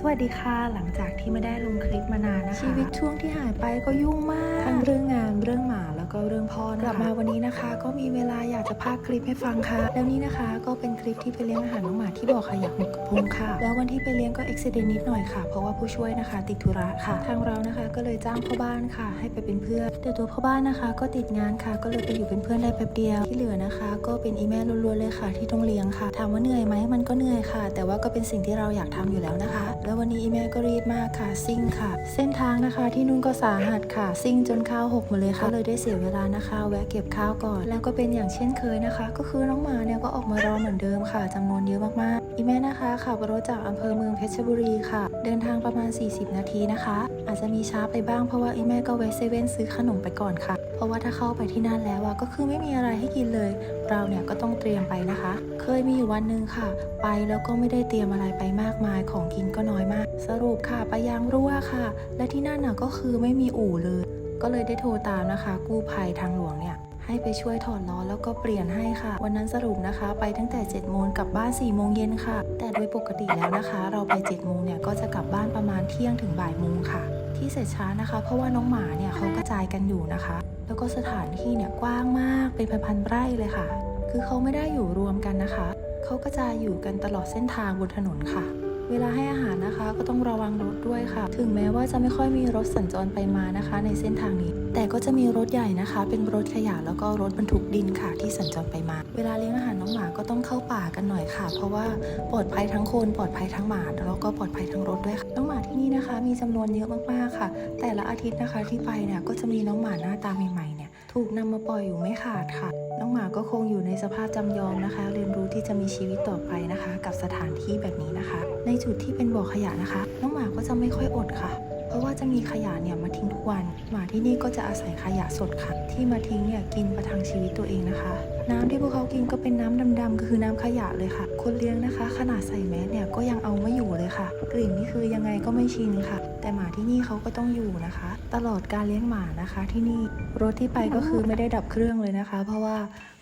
สวัสดีค่ะ หลังจากที่ไม่ได้ลงคลิปมานานนะคะ ชีวิตช่วงที่หายไปก็ยุ่งมาก ทั้งเรื่องงานเรื่องหมา แล้วก็เรื่องพ่อนะคะกลับมาวันนี้นะคะ ก็มีเวลาอยากจะพากคลิปให้ฟังค่ะ แล้วนี่นะคะก็เป็นคลิปที่ไปเลี้ยงอาหารน้องหมาที่บอกค่ะอยากหมกกระพงค่ะ แล้ววันที่ไปเลี้ยงก็อุบิเหตุนิดหน่อยค่ะ เพราะว่าผู้ช่วยนะคะ ติดธุระค่ะ ทางเรานะคะก็เลยจ้างพ่อบ้านค่ะ ให้ไปเป็นเพื่อนแต่ตัวพ่อบ้านนะคะ ก็ติดงานค่ะ ก็เลยไปอยู่เป็นเพื่อนได้แป๊บเดียวที่เหลือนะคะ ก็เป็นอีแม่ล้วนๆเลยค่ะ ที่ต้องเลี้ยงค่ะถามว่าเหนื่อยไหมมันก็เหนื่อยค่ะ แต่ว่าก็เป็นสิ่งที่เราอยากทำอยู่แล้วนะคะ แล้ววันนี้อีแม่ก็รีบมากค่ะซิ่งค่ะ เส้นทางนะคะที่นุ่นก็สาหัสค่ะ ซิ่งจนข้าวหกหมดเลยค่ะก็เลยได้เสียเวลานะคะ แวะเก็บข้าวก่อน แล้วก็เป็นอย่างเช่นเคยนะคะ ก็คือน้องหมาเนี่ยก็ออกมารอเหมือนเดิมค่ะจำนวนเยอะมากๆอีแม่นะคะขับรถจากอำเภอเมืองเพชรบุรีค่ะ เดินทางประมาณ 40 นาทีนะคะ อาจจะมีช้าไปบ้างเพราะว่าอีแม่ก็แวะเซเว่นซื้อขนมไปก่อนค่ะ เพราะว่าถ้าเข้าไปที่นั่นแล้วอะก็คือไม่มีอะไรให้กินเลย เราเนี่ยก็ต้องเตรียมไปนะคะ เคยมีอยู่วันหนึ่งค่ะ ไปแล้วก็ไม่ได้เตรียมอะไรไปมากมายของกินก็น้อยมาก สรุปค่ะไปยางรั่วค่ะ และที่นั่นน่ะก็คือไม่มีอู่เลย ก็เลยได้โทรตามนะคะ กู้ภัยทางหลวงเนี่ยให้ไปช่วยถอดล้อแล้วก็เปลี่ยนให้ค่ะ วันนั้นสรุปนะคะ ไปตั้งแต่7จ็ดโมงกลับบ้าน4ี่โมงเย็นค่ะ แต่โดยปกติแล้วนะคะ เราไป7จ็ดโมงเนี่ยก็จะกลับบ้านประมาณเที่ยงถึงบ่ายโมงค่ะ ที่เสร็จช้านะคะ เพราะว่าน้องหมาเนี่ยเขากระจายกันอยู่นะคะ แล้วก็สถานที่เนี่ยกว้างมากเป็นพันๆไร่เลยค่ะ คือเขาไม่ได้อยู่รวมกันนะคะเขากระจายอยู่กันตลอดเส้นทางบนถนนค่ะ เวลาให้อาหารนะคะก็ต้องระวังรถด้วยค่ะ ถึงแม้ว่าจะไม่ค่อยมีรถสัญจรไปมานะคะ ในเส้นทางนี้ แต่ก็จะมีรถใหญ่นะคะ เป็นรถขยะแล้วก็รถบรรทุกดินค่ะ ที่สัญจรไปมา เวลาเลี้ยงอาหารน้องหมาก็ต้องเข้าป่ากันหน่อยค่ะ เพราะว่าปลอดภัยทั้งคนปลอดภัยทั้งหมาแล้วก็ปลอดภัยทั้งรถด้วยค่ะน้องหมาที่นี่นะคะ มีจำนวนเยอะมากๆค่ะ แต่ละอาทิตย์นะคะที่ไปเนี่ยก็จะมีน้องหมาหน้าตาใหม่ๆเนี่ยถูกนำมาปล่อยอยู่ไม่ขาดค่ะ น้องหมาก็คงอยู่ในสภาพจำยอมนะคะ เรียนรู้ที่จะมีชีวิตต่อไปนะคะ กับสถานที่แบบนี้นะคะ ในจุดที่เป็นบ่อขยะนะคะ น้องหมาก็จะไม่ค่อยอดค่ะ เพราะว่าจะมีขยะเนี่ยมาทิ้งทุกวัน หมาที่นี่ก็จะอาศัยขยะสดค่ะ ที่มาทิ้งเนี่ยกินประทังชีวิตตัวเองนะคะ น้ำที่พวกเขากินก็เป็นน้ำดำๆก็คือน้ำขยะเลยค่ะ คนเลี้ยงนะคะ ขนาดใส่แมสเนี่ยก็ยังเอาไม่อยู่เลยค่ะ กลิ่นนี่คือยังไงก็ไม่ชินค่ะ แต่หมาที่นี่เขาก็ต้องอยู่นะคะ ตลอดการเลี้ยงหมานะคะ ที่นี่รถที่ไปก็คือไม่ได้ดับเครื่องเลยนะคะ เพราะว่า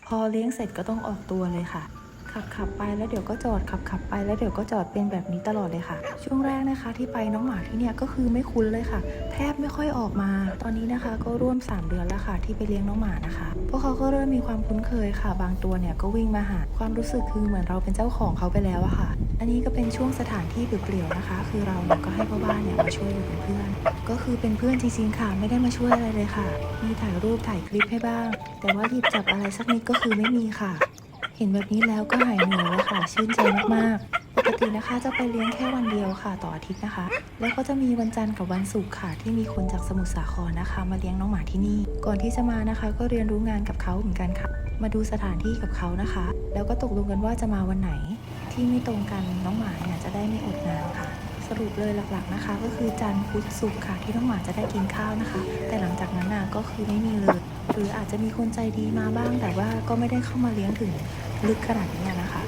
พอเลี้ยงเสร็จก็ต้องออกตัวเลยค่ะ ขับขับไปแล้วเดี๋ยวก็จอดขับขับไปแล้วเดี๋ยวก็จอดเป็นแบบนี้ตลอดเลยค่ะ ช่วงแรกนะคะที่ไปน้องหมาที่เนี่ยก็คือไม่คุ้นเลยค่ะ แทบไม่ค่อยออกมา ตอนนี้นะคะก็ร่วม 3 เดือนแล้วค่ะ ที่ไปเลี้ยงน้องหมานะคะ พวกเขาก็เริ่มมีความคุ้นเคยค่ะ บางตัวเนี่ยก็วิ่งมาหาความรู้สึกคือเหมือนเราเป็นเจ้าของเขาไปแล้วอะค่ะ อันนี้ก็เป็นช่วงสถานที่เปลี่ยวๆนะคะ คือเราเนี่ยก็ให้พ่อบ้านเนี่ยมาช่วยอยู่เป็นเพื่อน ก็คือเป็นเพื่อนจริงๆค่ะ ไม่ได้มาช่วยอะไรเลยค่ะ มีถ่ายรูปถ่ายคลิปให้บ้าง แต่ว่าหยิบจับอะไรสักนิดก็คือไม่มีค่ะ เห็นแบบนี้แล้วก็หายเหนื่อยแล้วค่ะ ชื่นใจมากๆ ปกตินะคะจะไปเลี้ยงแค่วันเดียวค่ะ ต่ออาทิตย์นะคะ แล้วก็จะมีวันจันทร์กับวันศุกร์ค่ะ ที่มีคนจากสมุทรสาครนะคะ มาเลี้ยงน้องหมาที่นี่ ก่อนที่จะมานะคะ ก็เรียนรู้งานกับเขาเหมือนกันค่ะ มาดูสถานที่กับเขานะคะ แล้วก็ตกลงกันว่าจะมาวันไหน ที่ไม่ตรงกันน้องหมาเนี่ยจะได้ไม่อดน้ำค่ะ สรุปเลยหลักๆนะคะ ก็คือจันทร์พุธศุกร์ค่ะที่น้องหมาจะได้กินข้าวนะคะ แต่หลังจากนั้นน่ะก็คือไม่มีเลย หรืออาจจะมีคนใจดีมาบ้าง แต่ว่าก็ไม่ได้เข้ามาเลี้ยงถึงลึกขนาดนี้นะคะ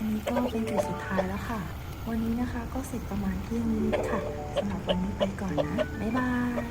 นี่ก็เป็นจุดสุดท้ายแล้วค่ะ วันนี้นะคะก็เสร็จประมาณเที่ยงนิดค่ะสำหรับวันนี้ไปก่อนนะ บ๊ายบาย